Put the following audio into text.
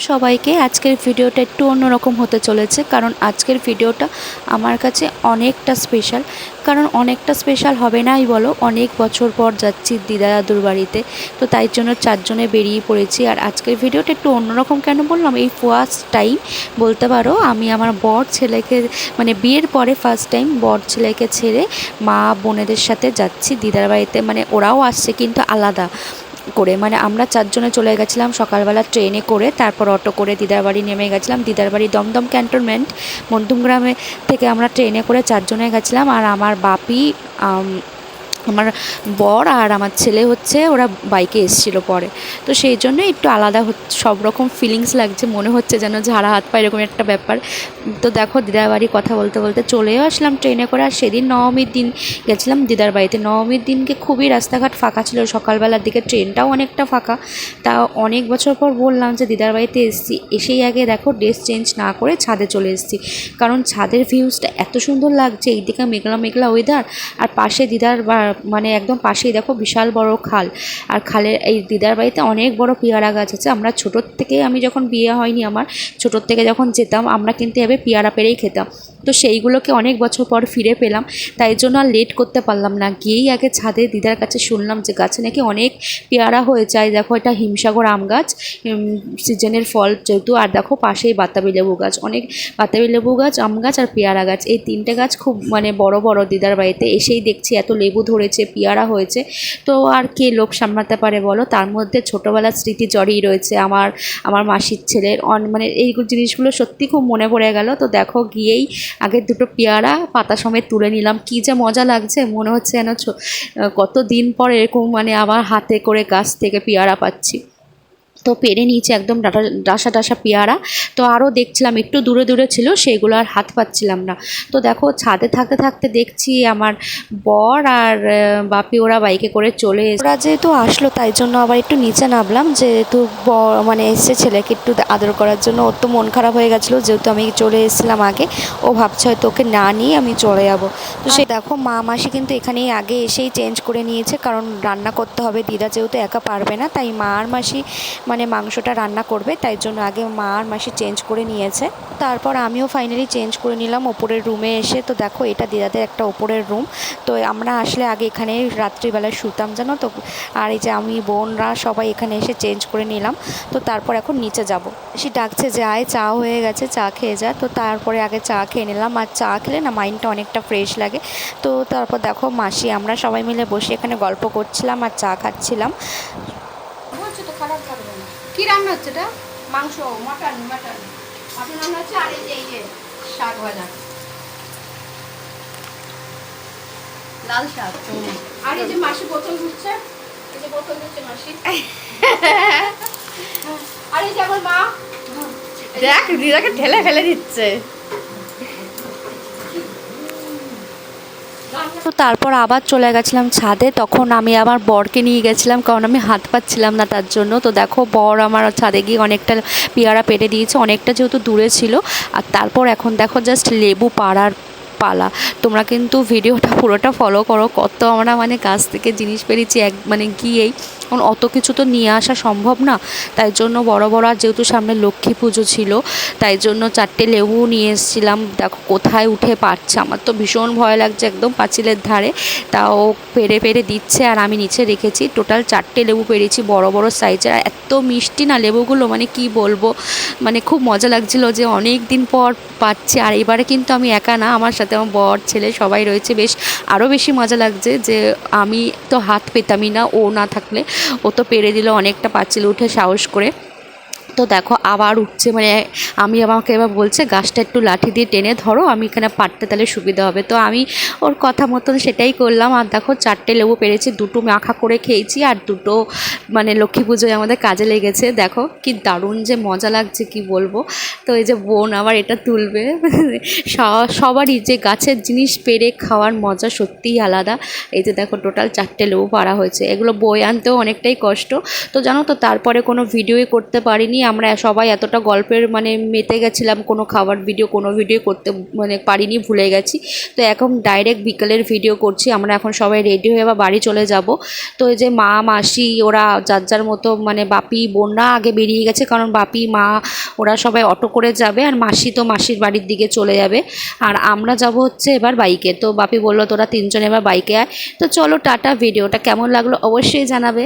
সবাইকে আজকের ভিডিওটা একটু অন্যরকম হতে চলেছে, কারণ আজকের ভিডিওটা আমার কাছে অনেকটা স্পেশাল কারণ অনেকটা স্পেশাল হবে নাই বলো, অনেক বছর পর যাচ্ছি দিদা বাড়িতে। তো তাই জন্য চারজনে বেরিয়ে পড়েছি। আর আজকের ভিডিওটা একটু অন্যরকম কেন বললাম? এই ফার্স্ট টাইম বলতে পারো, আমি আমার বর ছেলেকে মানে বিয়ের পরে ফার্স্ট টাইম বর ছেলেকে ছেড়ে মা বোনেদের সাথে যাচ্ছি দিদার বাড়িতে। মানে ওরাও আসছে, কিন্তু আলাদা। করে মানে আমরা চারজনে চলে গেছিলাম সকালবেলা ট্রেনে করে, তারপর অটো করে দিদার বাড়ি নেমে গেছিলাম। দিদার বাড়ি দমদম ক্যান্টনমেন্ট, মধ্যমগ্রামে থেকে আমরা ট্রেনে করে চারজনে গেছিলাম। আর আমার বাপি আমার বর আর আমার ছেলে হচ্ছে, ওরা বাইকে এসেছিল পরে। তো সেই জন্য একটু আলাদা সব রকম ফিলিংস লাগছে, মনে হচ্ছে যেন ঝাড়া হাত পা এরকম একটা ব্যাপার। তো দেখো, দিদার বাড়ি কথা বলতে বলতে চলেও আসলাম ট্রেনে করে, আর সেদিন নবমীর দিন গেছিলাম দিদার বাড়িতে। নবমীর দিনকে খুবই রাস্তাঘাট ফাঁকা ছিল, সকালবেলার দিকে ট্রেনটাও অনেকটা ফাঁকা। তা অনেক বছর পর বললাম যে, দিদার বাড়িতে এসেছি। এসেই আগে দেখো ড্রেস চেঞ্জ না করে ছাদে চলে এসেছি। কারণ ছাদের ভিউজটা এত সুন্দর লাগছে, এইদিকে মেঘলা মেঘলা ওয়েদার আর পাশে দিদার মানে একদম পাশেই দেখো বিশাল বড় খাল। আর খালের এই দিদার বাড়িতে অনেক বড় পেয়ারা গাছ আছে। আমরা ছোটোর থেকে আমি যখন বিয়ে হয়নি আমার ছোটোর থেকে যখন যেতাম আমরা কিন্তু এভাবে পেয়ারা পেরেই খেতাম। তো সেইগুলোকে অনেক বছর পর ফিরে পেলাম। তাই জন্য আর লেট করতে পারলাম না। গিয়েই আগে ছাদে দিদার কাছে শুনলাম যে গাছে নাকি অনেক পেয়ারা হয়ে যায়। দেখো এটা হিমসাগর আম গাছ। সিজনের ফল যেহেতু। আর দেখো পাশেই বাতাবি লেবু গাছ। অনেক বাতাবি লেবু গাছ, আম গাছ আর পেয়ারা গাছ। এই তিনটে গাছ খুব মানে বড় বড় দিদার বাড়িতে। এসেই দেখছি এত লেবু ধরেছে পিয়ারা হয়েছে। তো আর কে লোক সামলাতে পারে বলো? তার মধ্যে ছোটোবেলার স্মৃতি জড়িয়ে রয়েছে আমার আমার মাসির ছেলের। অন মানে এই জিনিসগুলো সত্যি খুব মনে পড়ে গেল। তো দেখো, গিয়েই আগে দুটো পেয়ারা, পাতা সমেত তুলে নিলাম। কী যে মজা লাগছে, মনে হচ্ছে যেন কত দিন পর এরকম মানে আবার হাতে করে গাছ থেকে পেয়ারা পাচ্ছি। তো পেরে নিয়েছে একদম ডাটা ডাসা ডাসা পেয়ারা। তো আরও দেখছিলাম একটু দূরে দূরে ছিল সেগুলো আর হাত পাচ্ছিলাম না। তো দেখো ছাদে থাকতে থাকতে দেখছি আমার বর আর বাপি ওরা বাইকে করে চলে এসে ওরা যেহেতু আসলো তাই জন্য আবার একটু নিচে নামলাম। যেহেতু ব- মানে এসছে ছেলেকে একটু আদর করার জন্য ওর তো মন খারাপ হয়ে গেছিল যেহেতু আমি চলে এসেছিলাম আগে। ও ভাবছে হয়তো ওকে না নিয়ে আমি চলে যাব। তো সে দেখো মা মাসি কিন্তু এখানেই আগে এসেই চেঞ্জ করে নিয়েছে কারণ রান্না করতে হবে। দিদা যেহেতু একা পারবে না তাই মা আর মাসি মানে মাংসটা রান্না করবে, তাই জন্য আগে মা আর মাসি চেঞ্জ করে নিয়েছে। তারপর আমিও ফাইনালি চেঞ্জ করে নিলাম, ওপরের রুমে এসে। তো দেখো, এটা দিদাদের একটা ওপরের রুম তো আমরা আসলে আগে এখানে রাত্রিবেলায় শুতাম, জানো তো? আর এই যে আমি, বোনরা সবাই এখানে এসে চেঞ্জ করে নিলাম। তো তারপর এখন নিচে যাব। সে ডাকছে যে, আয়, চা হয়ে গেছে, চা খেয়ে যা। তো তারপরে আগে চা খেয়ে নিলাম। আর চা খেলে না মাইন্ডটা অনেকটা ফ্রেশ লাগে। তো তারপর দেখো, মাসি, আমরা সবাই মিলে বসে এখানে গল্প করছিলাম আর চা খাচ্ছিলাম বলছো তো খারাপ থাকবে না কি রান্না হচ্ছে এটা? মাংস মাটন মাটন। মাটন রান্না হচ্ছে আর এই যে এই যে শাক ভাজা। লাল শাক। আর এই যে মাসি বোতল ঘুরছে এই যে বোতল ঘুরছে মাসি। আর এই যে আমার মা। দেখ দিদাকে ঠেলে ফেলে দিচ্ছে। তো তারপর আবার চলে গেছিলাম ছাদে, তখন আমি আমার বরকে নিয়ে গেছিলাম, কারণ আমি হাত পাচ্ছিলাম না তার জন্য। তো দেখো, বর আমার ছাদে গিয়ে অনেকটা পেয়ারা পেটে দিয়েছে, অনেকটা যেহেতু দূরে ছিল। আর তারপর এখন দেখো জাস্ট লেবু পাড়ার পালা। তোমরা কিন্তু ভিডিওটা পুরোটা ফলো করো। কত আমরা মানে গাছ থেকে জিনিস পেরেছি, এক মানে গিয়েই। কারণ অত কিছু তো নিয়ে আসা সম্ভব না। তাই জন্য বড় বড় আর যেহেতু সামনে লক্ষ্মী পুজো ছিল, তাই জন্য চারটে লেবু নিয়ে এসেছিলাম। দেখো কোথায় উঠে পারছে আমার তো ভীষণ ভয় লাগছে একদম পাঁচিলের ধারে। তাও পেরে পেরে দিচ্ছে আর আমি নিচে রেখেছি। টোটাল চারটে লেবু পেরেছি বড় বড় সাইজের আর এত মিষ্টি না লেবুগুলো মানে কি বলব? মানে খুব মজা লাগছিল যে অনেক দিন পর পাচ্ছি। আর এবারে কিন্তু আমি একা না, আমার সাথে আমার বর, ছেলে সবাই রয়েছে। বেশ আরও বেশি মজা লাগছে যে আমি তো হাত পেতামই না, ও না থাকলে। ও তো পেরে দিল, অনেকটা পাঁচিল উঠে সাহস করে। তো দেখো আবার উঠছে মানে আমি আমাকে এবার বলছে, গাছটা একটু লাঠি দিয়ে টেনে ধরো, আমি এখানে পারতে তাহলে সুবিধা হবে। তো আমি ওর কথা মতন সেটাই করলাম। আর দেখো চারটে লেবু পেরেছি, দুটো মাখা করে খেয়েছি, আর দুটো মানে লক্ষ্মী পুজোয় আমাদের কাজে লেগেছে। দেখো কি দারুণ যে মজা লাগছে, কি বলব? তো এই যে বোন আবার এটা তুলবে। সবারই যে গাছের জিনিস পেরে খাওয়ার মজা সত্যিই আলাদা। এই যে দেখো টোটাল চারটে লেবু পাড়া হয়েছে। এগুলো বই আনতেও অনেকটাই কষ্ট। তো জানো তো, তারপরে কোনো ভিডিওই করতে পারিনি। আমরা সবাই এতটা গল্পের মানে মেতে গেছিলাম, কোনো খাবার ভিডিও কোনো ভিডিও করতে মানে পারিনি, ভুলে গেছি। তো এখন ডাইরেক্ট বিকেলের ভিডিও করছি, আমরা এখন সবাই রেডি হয়ে বা বাড়ি চলে যাব। তো এই যে মা, মাসি, ওরা যার যার মতো মানে বাপি বোনরা আগে বেরিয়ে গেছে, কারণ বাপি, মা, ওরা সবাই অটো করে যাবে, আর মাসি তো মাসির বাড়ির দিকে চলে যাবে। আর আমরা যাব হচ্ছে এবার বাইকে তো বাপি বলল, তোরা তিনজন এবার বাইকে আয়। তো চলো টাটা ভিডিওটা কেমন লাগল অবশ্যই জানাবে।